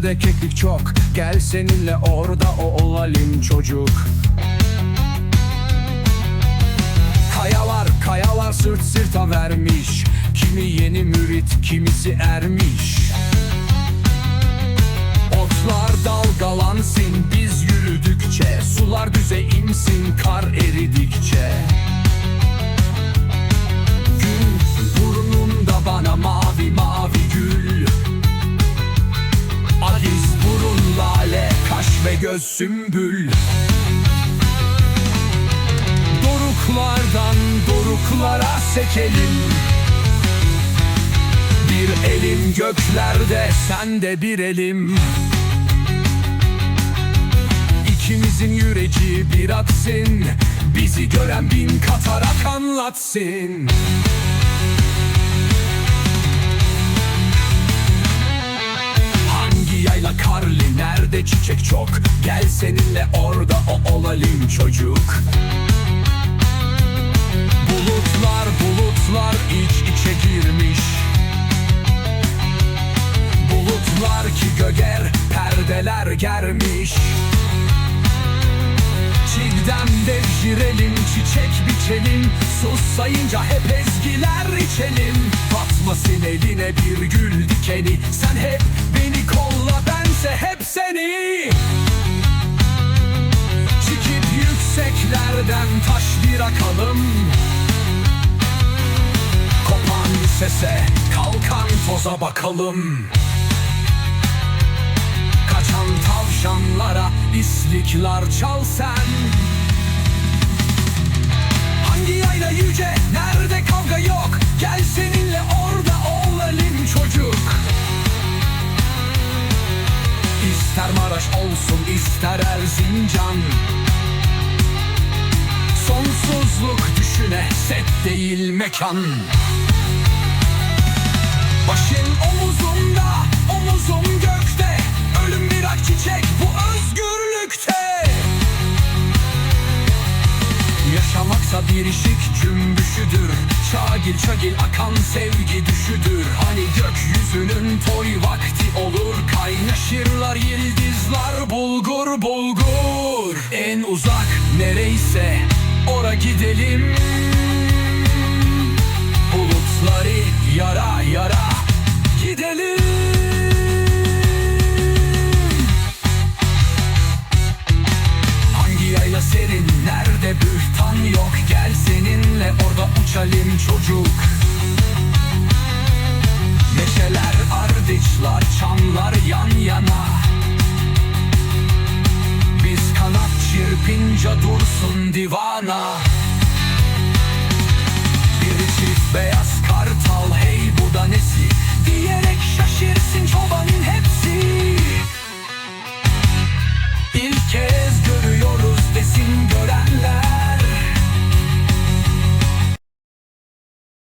nerede keklik çok. Gel seninle orada o olalım çocuk. Kayalar kayalar sırt sırta vermiş. Kimi yeni mürit kimisi ermiş. Otlar dalgalansın göz sümbül. Doruklardan doruklara sekelim. Bir elim göklerde sen de bir elim. İkimizin yüreci bir atsın Bizi gören bin katarak anlatsın nerede çiçek çok. Gel seninle orada o olalım çocuk. Bulutlar bulutlar iç içe girmiş. Bulutlar ki göger perdeler germiş Çiğdem devşirelim çiçek biçelim. Sus sayınca hep ezgiler içelim. Batmasın eline bir gül dikeni. Sen hep beni kolla bense hep seni. Çıkıp yükseklerden taş bir akalım. Kopan sese kalkan toza bakalım. Kaçan tavşanlara islikler çal sen. Hangi yayla yüce nerede kavga yok? Gel seninle orada olalım çocuk. İster Maraş olsun ister Erzincan. Sonsuzluk düşüne set değil mekan. Başın omuzumda, omuzum gökte. Ölüm bir ak çiçek bu özgürlükte Yaşamaksa bir ışık cümbüşüdür. Çagil çagil akan sevgi düşüdür. Hani gökyüzünün toy vakti olur. Kaynaşırlar yıldızlar bulgur bulgur. En uzak nereyse ora gidelim. Bulutları yara yara gidelim. Hangi yayla serin? Nerede bühtan yok? Gel seninle orada uçalım çocuk. Meşeler, ardıçlar, çamlar yan yana. Biz kanat çırpınca dursun divana. Bir çift beyaz kartal hey bu da nesi? Diyerek şaşırsın çobanın hepsi. Bir kez görüyoruz desin görenler.